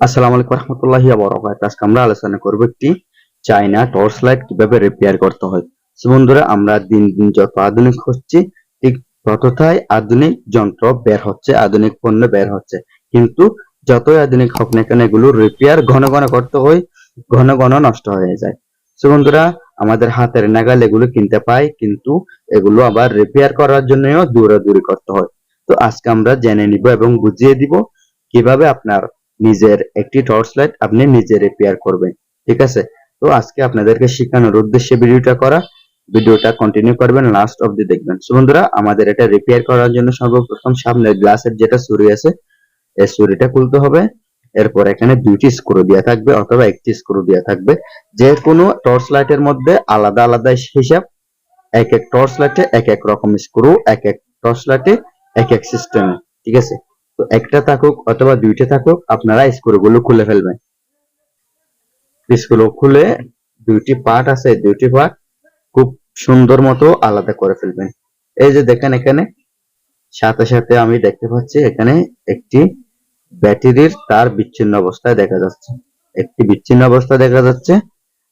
আসসালামু আমরা আলোচনা করব চাইনা টর্চ লাইট কীভাবে দিন দিন যত আধুনিক আধুনিক যন্ত্র বের হচ্ছে, আধুনিক পণ্য বের হচ্ছে। কিন্তু যতই আধুনিক হোক না কেন, এগুলো রিপেয়ার ঘন ঘন করতে হয়, ঘন ঘন নষ্ট হয়ে যায়। So বন্ধুরা, আমাদের হাতের নাগাল এগুলো কিনতে পাই, কিন্তু এগুলো আবার রিপেয়ার করার জন্যও দূরাদূরি করতে হয়। তো আজকে আমরা জেনে নিব এবং বুঝিয়ে দিব কীভাবে আপনার নিজের একটি টর্চ লাইট আপনি নিজে রিপেয়ার করবেন, ঠিক আছে? তো আজকে আপনাদেরকে শেখানোর উদ্দেশ্যে ভিডিওটা করা। ভিডিওটা কন্টিনিউ করবেন লাস্ট অবধি দেখবেন। সো বন্ধুরা, আমাদের এটা রিপেয়ার করার জন্য সর্বপ্রথম সামনের গ্লাসের যেটা ছুরি আছে, এই ছুরিটা খুলতে হবে। এরপর এখানে দুইটি স্ক্রু দেওয়া থাকবে অথবা একটি স্ক্রু দেওয়া থাকবে। যে কোনো টর্চ লাইটের মধ্যে আলাদা আলাদা হিসাব, এক এক টর্চ লাইটে এক এক রকম স্ক্রু এক এক টর্চ লাইটে এক এক সিস্টেমে ঠিক আছে? তো একটা থাকুক অথবা দুইটা থাকুক, আপনারা স্ক্রুগুলো খুলে ফেলবেন। স্ক্রু খুলে দুইটি পার্ট আছে দুইটি পার্ট খুব সুন্দর মতো আলাদা করে ফেলবেন। এই যে দেখেন এখানে, সাথে সাথে আমি দেখতে পাচ্ছি এখানে একটি ব্যাটারির তার বিচ্ছিন্ন অবস্থায় দেখা যাচ্ছে। একটি বিচ্ছিন্ন অবস্থায় দেখা যাচ্ছে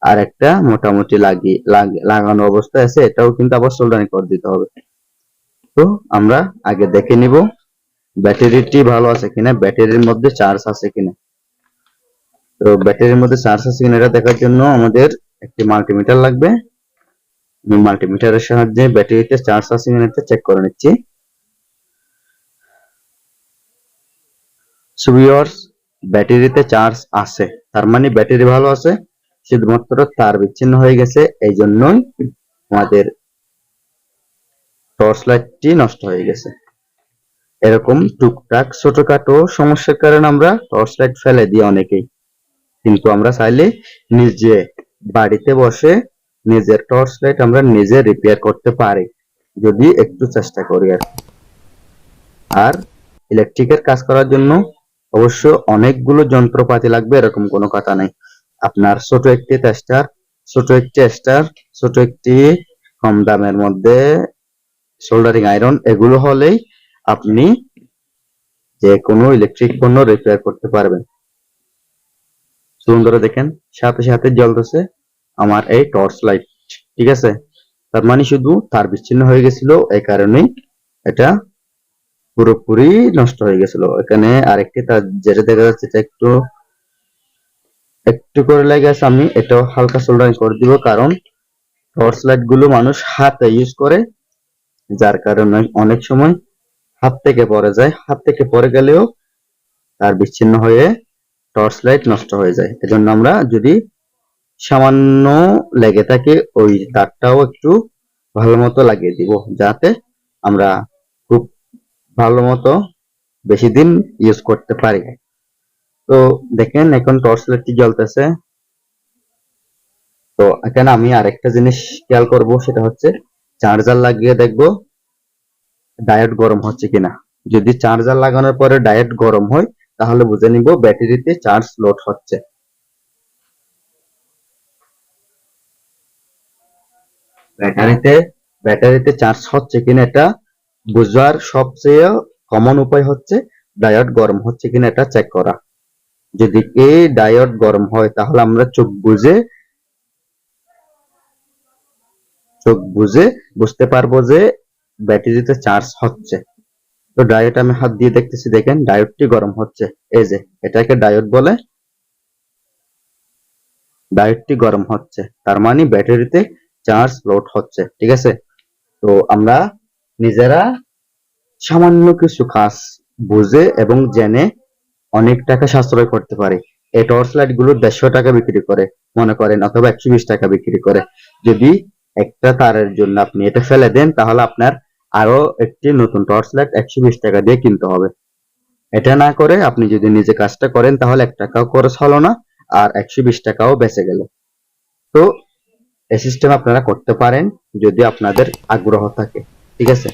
আর একটা মোটামুটি লাগিয়ে লাগ- লাগানো অবস্থায় আছে। এটাও কিন্তু আবার সোল্ডারিং করে দিতে হবে। তো আমরা আগে দেখে নিব। ব্যাটারিটি ভালো আছে কিনা? ব্যাটারির মধ্যে চার্জ আছে কিনা? তো ব্যাটারির মধ্যে চার্জ আছে কিনা এটা দেখার জন্য আমাদের একটি মাল্টিমিটার লাগবে। আমি মাল্টিমিটারের সাহায্যে ব্যাটারিতে চার্জ আছে কিনা চেক করে নিচ্ছি। সুবিয়র্স ব্যাটারিতে চার্জ আছে। তার মানে ব্যাটারি ভালো আছে, শুধুমাত্র তার বিচ্ছিন্ন হয়ে গেছে এই জন্যই আমাদের টর্চ লাইটটি নষ্ট হয়ে গেছে। এরকম টুকটাক ছোটখাটো সমস্যার কারণে আমরা টর্চ লাইট ফেলে দিই অনেকেই। কিন্তু আমরা চাইলে নিজে বাড়িতে বসে নিজের টর্চ লাইট আমরা নিজে রিপেয়ার করতে পারি, যদি একটু চেষ্টা করি আর আর ইলেকট্রিকের কাজ করার জন্য অবশ্য অনেকগুলো যন্ত্রপাতি লাগবে, এরকম কোনো কথা নাই। আপনার ছোট একটি টেস্টার ছোট একটি স্টার ছোট একটি কম দামের মধ্যে সোল্ডারিং আয়রন এগুলো হলেই আপনি যে কোনো ইলেকট্রিক পণ্য রিপেয়ার করতে পারবেন। সুন্দর দেখেন, সাথে সাথে জ্বলতেছে আমার এই টর্চ লাইট ঠিক আছে? তার মানে শুধু তার বিচ্ছিন্ন হয়ে গেছিল, এই কারণেই এটা পুরোপুরি নষ্ট হয়ে গেছিল। এখানে আরেকটি তার যেটা দেখা যাচ্ছে এটা একটু একটু করে লেগে আছে, আমি এটাও হালকা সোল্ডারিং করে দিব, কারণ টর্চ লাইটগুলো মানুষ হাতে ইউজ করে, যার কারণে অনেক সময় হাত থেকে পড়ে যায়। হাত থেকে পড়ে গেলেও তার বিচ্ছিন্ন হয়ে টর্চ লাইট নষ্ট হয়ে যায়। এজন্য আমরা যদি সামান্য লেগে থাকে, ওই তারটাও একটু ভালো মতো লাগিয়ে দিব, যাতে আমরা খুব ভালো মতো বেশি দিন ইউজ করতে পারি। তো দেখেন, এখন টর্চ লাইটটি জ্বলতেছে। তো এখানে আমি আরেকটা জিনিস খেয়াল করব, সেটা হচ্ছে চার্জার লাগিয়ে দেখব। ডায়োড গরম হচ্ছে কিনা। যদি চার্জার লাগানোর পরে ডায়োড গরম হয়, তাহলে বুঝে নিব ব্যাটারিতে চার্জ লোড হচ্ছে। ব্যাটারিতে ব্যাটারিতে চার্জ হচ্ছে কিনা এটা বোঝার সবচেয়ে কমন উপায় হচ্ছে ডায়োড গরম হচ্ছে কিনা এটা চেক করা। যদি এই ডায়োড গরম হয়, তাহলে আমরা চোখ বুঝে চোখ বুঝে বুঝতে পারব যে ব্যাটারিতে চার্জ হচ্ছে। তো ডায়োড আমি হাত দিয়ে দেখতেছি, দেখেন ডায়োডটি গরম হচ্ছে। এই যে, এটাকে ডায়োড বলে ডায়োডটি গরম হচ্ছে। তার মানে ব্যাটারিতে চার্জ লোড হচ্ছে, ঠিক আছে? তো আমরা নিজেরা সামান্য কিছু কাজ বুঝে এবং জেনে অনেক টাকা সাশ্রয় করতে পারি। এই টর্চ লাইটগুলো দেড়শো টাকা বিক্রি করে, মনে করেন, অথবা একশো বিশ টাকা বিক্রি করে। যদি একটা তারের জন্য আপনি এটা ফেলে দেন, তাহলে আপনার আরও একটি নতুন টর্চ লাইট একশো বিশ টাকা দিয়ে কিনতে হবে। এটা না করে আপনি যদি নিজে কাজটা করেন তাহলে এক টাকাও খরচ হলো না, আর একশো বিশ টাকাও বেঁচে গেল। তো এই সিস্টেম আপনারা করতে পারেন যদি আপনাদের আগ্রহ থাকে, ঠিক আছে?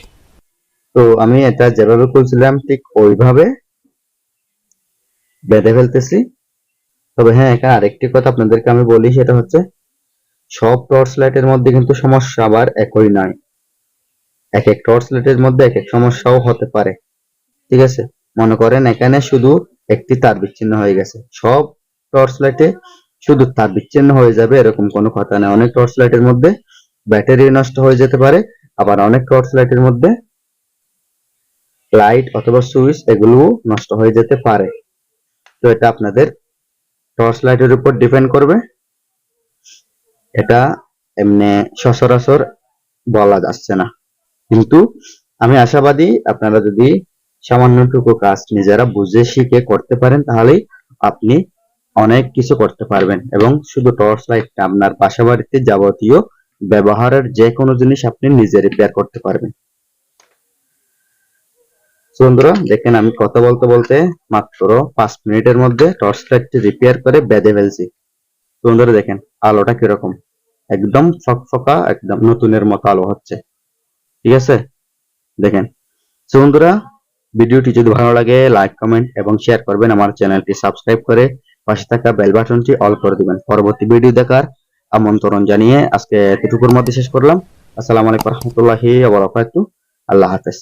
তো আমি এটা যেভাবে খুলছিলাম ঠিক ওইভাবে বেঁধে ফেলতেছি। তবে হ্যাঁ এখানে আরেকটি কথা আপনাদেরকে আমি বলি, সেটা হচ্ছে সব টর্চ লাইটের মধ্যে কিন্তু সমস্যা আবার একই নয় এক এক টর্চ লাইটের মধ্যে এক এক সমস্যাও হতে পারে। ঠিক আছে? মনে করেন এখানে শুধু একটি তার বিচ্ছিন্ন হয়ে গেছে। সব টর্চ লাইটে শুধু তার বিচ্ছিন্ন হয়ে যাবে এরকম কোনো কথা নেই। অনেক টর্চ লাইটের মধ্যে ব্যাটারি নষ্ট হয়ে যেতে পারে, আবার অনেক টর্চ লাইটের মধ্যে লাইট অথবা সুইচ এগুলো নষ্ট হয়ে যেতে পারে। তো এটা আপনাদের টর্চ লাইটের উপর ডিপেন্ড করবে। এটা এমনি সচরাচর বলা যাচ্ছে না। কিন্তু আমি আশাবাদী আপনারা যদি সামান্যটুকু কাজ নিজেরা বুঝে শিখে করতে পারেন, তাহলেই আপনি অনেক কিছু করতে পারবেন। এবং শুধু টর্চ লাইটটা আপনার বাসা বাড়িতে যাবতীয় ব্যবহারের যে কোনো জিনিস আপনি নিজে রিপেয়ার করতে পারবেন। বন্ধুরা, দেখেন আমি কথা বলতে বলতে মাত্র পাঁচ মিনিটের মধ্যে টর্চ লাইটটি রিপেয়ার করে বেঁধে ফেলছি। বন্ধুরা, দেখেন আলোটা কীরকম। একদম ফকফকা, একদম নতুনের মতো আলো হচ্ছে। ঠিক আছে? দেখেন। বন্ধুরা, ভিডিওটি যদি ভালো লাগে লাইক কমেন্ট এবং শেয়ার করবেন আমার চ্যানেলটি। সাবস্ক্রাইব করে পাশে থাকা বেল বাটনটি অল করে দিবেন। পরবর্তী ভিডিও দেখার আমন্ত্রণ জানিয়ে আজকে এতটুকুর মধ্যে শেষ করলাম। আসসালামু আলাইকুম রহমতুল্লাহি আল্লাহ হাফেজ।